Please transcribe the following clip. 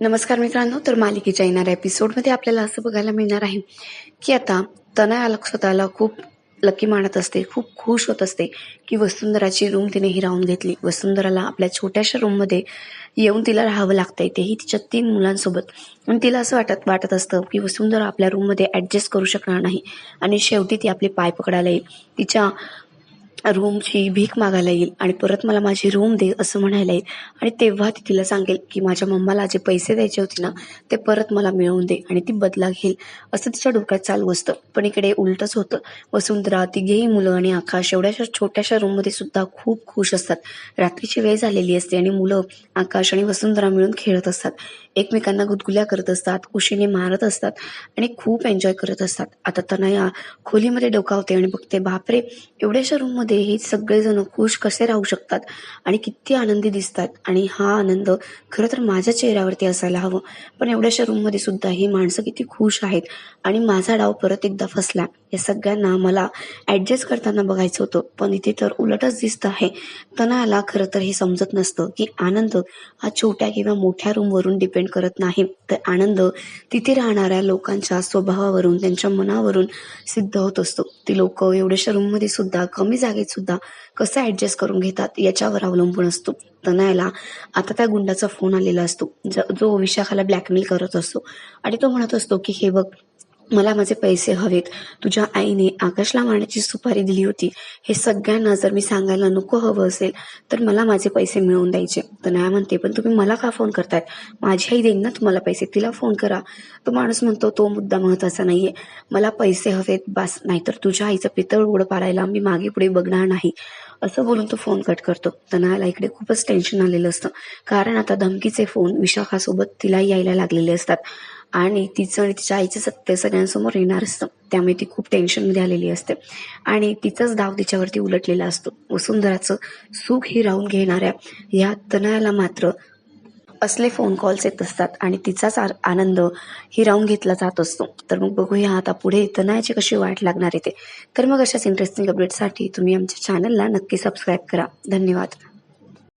नमस्कार मित्रांनो तर मालिकेच्या येणाऱ्या एपिसोडमध्ये आपल्याला असं बघायला मिळणार आहे की आता तनया स्वतःला खूप लकी मानत असते खूप खुश होत असते की वसुंधराची रूम तिने हिरावून घेतली. वसुंधराला आपल्या छोट्याशा रूममध्ये येऊन तिला राहावं लागतंय. तेही तिच्या तीन मुलांसोबत. आणि तिला असं वाटत वाटत असतं की वसुंधरा आपल्या रूममध्ये ॲडजस्ट करू शकणार नाही. आणि शेवटी ती आपले पाय पकडायला येईल. तिच्या रूमची भीक मागायला येईल आणि परत मला माझी रूम दे असं म्हणायला येईल. आणि तेव्हा ती तिला सांगेल की माझ्या मम्माला जे पैसे द्यायचे होते ना ते परत मला मिळवून दे आणि ती बदला घेईल. असं तिच्या डोक्यात चालू असतं. पण इकडे उलटच होतं. वसुंधरा तिघेही मुलं आणि आकाश एवढ्याशा छोट्याशा रूममध्ये सुद्धा खूप खुश असतात. रात्रीची वेळ झालेली असते आणि मुलं आकाश आणि वसुंधरा मिळून खेळत असतात. एकमेकांना गुदगुल्या करत असतात उशीने मारत असतात आणि खूप एन्जॉय करत असतात. आता तनया खोलीमध्ये डोकावते आणि बघते बापरे! एवढ्याशा रूममध्ये हे सगळेजण खुश कसे राहू शकतात आणि किती आनंदी दिसतात. आणि हा आनंद खरं तर माझ्या चेहऱ्यावरती असायला हवं. पण एवढ्याशा रूममध्ये सुद्धा ही माणसं किती खुश आहेत. आणि माझा डाव परत एकदा फसला. या सगळ्यांना मला ॲडजस्ट करताना बघायचं होतं. पण इथे तर उलटच दिसतं आहे. तनाला खरं तर हे समजत नसतं की आनंद हा छोट्या किंवा मोठ्या रूमवरून डिपेंड करत नाही. तर आनंद तिथे राहणाऱ्या लोकांच्या स्वभावावरून त्यांच्या मनावरून सिद्ध होत असतो. ती लोक एवढ्याशा रूममध्ये सुद्धा कमी जागेत सुद्धा कसं ॲडजस्ट करून घेतात याच्यावर अवलंबून असतो. तनायला आता त्या गुंडाचा फोन आलेला असतो. जो विशाखाला ब्लॅकमेल करत असतो. आणि तो म्हणत असतो की हे बघ मला माझे पैसे हवेत. तुझ्या आईने आकाशला मारण्याची सुपारी दिली होती. हे सगळ्यांना जर मी सांगायला नको हवं असेल तर मला माझे पैसे मिळवून द्यायचे. तर नाही म्हणते पण तुम्ही मला का फोन करताय? माझी आई देईन ना तुम्हाला पैसे. तिला फोन करा. तो माणूस म्हणतो तो मुद्दा महत्त्वाचा नाहीये. मला पैसे हवेत बस. नाहीतर तुझ्या आईचं पितळ उघड पाडायला मी मागे पुढे बघणार नाही. असं बोलून तो फोन कट करतो. तनाला इकडे खूपच टेन्शन आलेलं असतं. कारण आता धमकीचे फोन विशाखासोबत तिला यायला लागलेले असतात. आणि तिचं आणि तिच्या आईचं सत्य सगळ्यांसमोर येणार असतं. त्यामुळे ती खूप टेन्शनमध्ये आलेली असते. आणि तिचाच डाव तिच्यावरती उलटलेला असतो. वसुंधराचं सुख ही राहून घेणाऱ्या या तनयाला मात्र असले फोन कॉल्स येत असतात आणि तिचाच आ- आनंद हिरावून घेतला जात असतो. तर मग बघूया आता पुढे तनयाची कशी वाट लागणार येते तर मग अशाच इंटरेस्टिंग अपडेटसाठी तुम्ही आमच्या चॅनलला नक्की सबस्क्राईब करा. धन्यवाद.